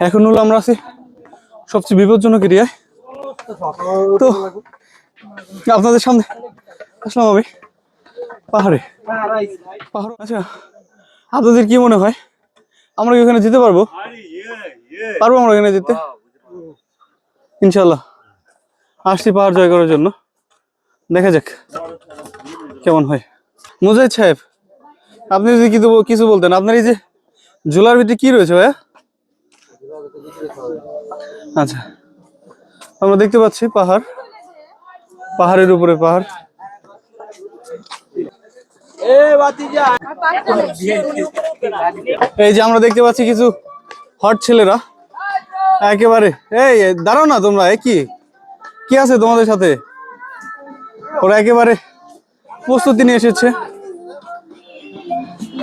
এখন হলো আমরা আছি সবচেয়ে বিপজ্জনক এরিয়ায়। তো, আপনাদের সামনে আসলাম আমি পাহাড়ে। পাহাড় আচ্ছা আপনাদের কি মনে হয়? আমরা কি ওখানে যেতে পারব? পারব আমরা ওখানে যেতে? ইনশাল্লাহ আসছি পাহাড় জয় করার জন্য। দেখা যাক কেমন হয়। মুজাহিদ সাহেব, আপনি যদি কিছু বলতেন, আপনার এই যে ঝোলার ভিতরে কি রয়েছে ভাইয়া? আচ্ছা। আমরা দেখতে পাচ্ছি পাহাড়। পাহাড়ের উপরে পাহাড়। এই যে আমরা দেখতে পাচ্ছি কিছু হট ছেলেরা। একেবারে। এই দাঁড়াও না তোমরা এ কি? কি আছে তোমাদের সাথে? ওরা একেবারে প্রস্তুতি নিয়ে এসেছে।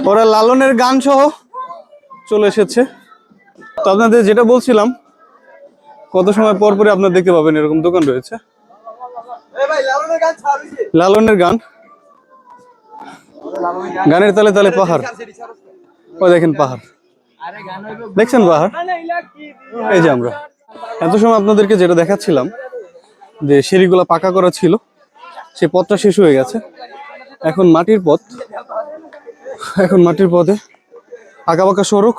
ওরা লালনের গান সহ চলে এসেছে। তো আপনাদের যেটা বলছিলাম, কত সময় পর পরে আপনারা দেখতে পাবেন এরকম দোকান রয়েছে। লালনের গান। গানের তালে তালে পাহাড়। ও দেখেন পাহাড়। দেখছেন পাহাড়? এই যে আমরা। এত সময় আপনাদেরকে যেটা দেখাচ্ছিলাম, যে সিঁড়িগুলো পাকা করা ছিল, সে পথটা শেষ হয়ে গেছে। এখন মাটির পথ। এখন মাটির পথে আঁকা বাঁকা সড়ক।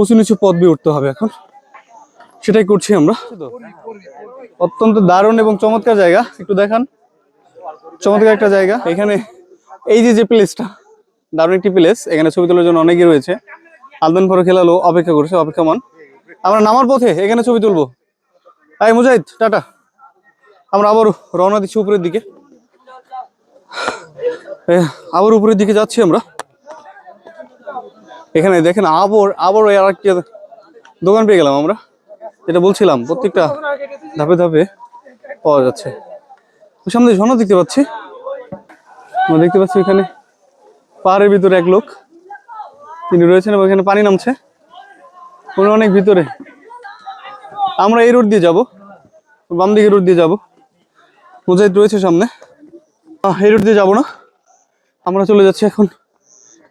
উঁচু নিচু পথ দিয়ে উঠতে হবে এখন। সেটাই করছি আমরা। অত্যন্ত দারুণ এবং চমৎকার জায়গা। একটু দেখান। চমৎকার একটা জায়গা। এখানে এই যে যে প্লেসটা, দারুণ একটি প্লেস। এখানে ছবি তোলার জন্য অনেকেই রয়েছে। আলবেন ফরো খেলালো অপেক্ষা করছে, অপেক্ষামান। আমরা নামার পথে এখানে ছবি তুলবো। এই মুজাহিদ, টাটা। আমরা আবার রওনা দিচ্ছি উপরের দিকে। আবার উপরের দিকে যাচ্ছি আমরা। এখানে দেখেন আবার আবার ওই আর দোকান পেয়ে গেলাম আমরা। যেটা বলছিলাম, প্রত্যেকটা ধাপে ধাপে পাওয়া যাচ্ছে। সামনে ঝর্ণা দেখতে পাচ্ছি, আমরা দেখতে পাচ্ছি এখানে পাহাড়ের ভিতরে এক লোক। তিনি রয়েছেন এবং এখানে পানি নামছে। উনি অনেক ভিতরে। আমরা এই রোড দিয়ে যাব, বাম দিকে রোড দিয়ে যাব। মুজাহিদ রয়েছে সামনে। এই রোড দিয়ে যাব না। আমরা চলে যাচ্ছি এখন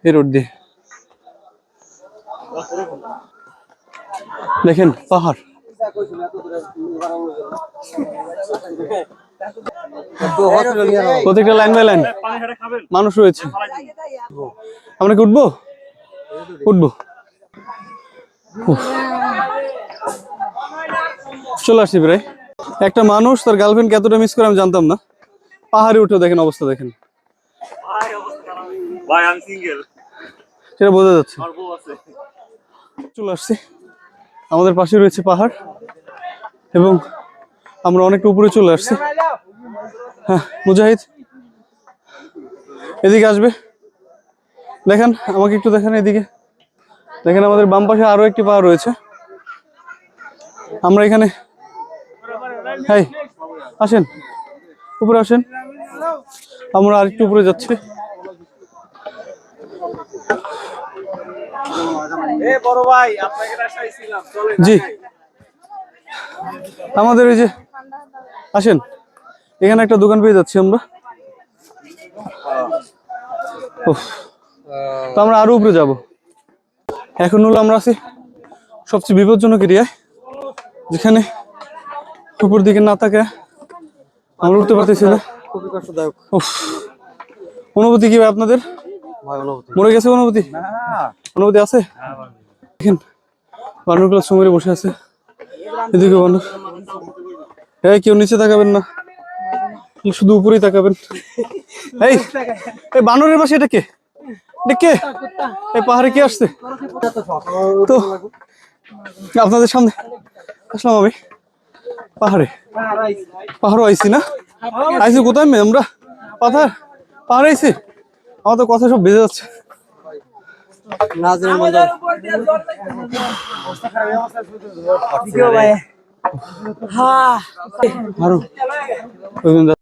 এই রোড দিয়ে। দেখেন পাহাড়। প্রত্যেকটা লাইন বাই লাইন মানুষ রয়েছে। আমরা কি উঠবো? উঠবো। চলে আসছি প্রায়। একটা মানুষ তার গার্লফ্রেন্ড কতটা মিস করে আমি জানতাম না। পাহাড়ে উঠে দেখেন অবস্থা দেখেন। সেটা বোঝা যাচ্ছে। চলে আসছি। আমাদের পাশে রয়েছে পাহাড় এবং আমরা অনেকটা উপরে চলে আসছি। হ্যাঁ মুজাহিদ, এদিকে আসবে। দেখেন, আমাকে একটু দেখেন এদিকে। দেখেন, আমাদের বাম পাশে আরও একটি পাহাড় রয়েছে। আমরা এখানে হ্যাঁ আসেন। উপরে আসেন। আমরা আরেকটু উপরে যাচ্ছি। জি। আমাদের এই যে আসেন। এখানে একটা দোকান পেয়ে যাচ্ছি আমরা। তো আমরা আরও উপরে যাব। এখন হলো আমরা আছি সবচেয়ে বিপজ্জনক এরিয়ায় যেখানে উপর দিকে না থাকে আমরা উঠতে পারতেছি না। খুবই কষ্টদায়ক। অনুভূতি কি ভাই আপনাদের? মরে গেছে অনুভূতি? অনুভূতি আছে? দেখেন বানরগুলো সময় বসে আছে। এদিকে বানর। এই কেউ নিচে তাকাবেন না। শুধু উপরেই তাকাবেন। এই এই বানরের পাশে এটা কে? এটা কে? এই পাহাড়ে কে আসছে? তো, আপনাদের সামনে আসলাম আমি। পাহাড়ে। পাহাড়ও আইছি না? আইছি কোথায় আমরা? পাহাড় পাহাড়ে আইছি আমার তো কথা সব বেজে যাচ্ছে। নাজরের মধ্যে আরও ওইখানে যা-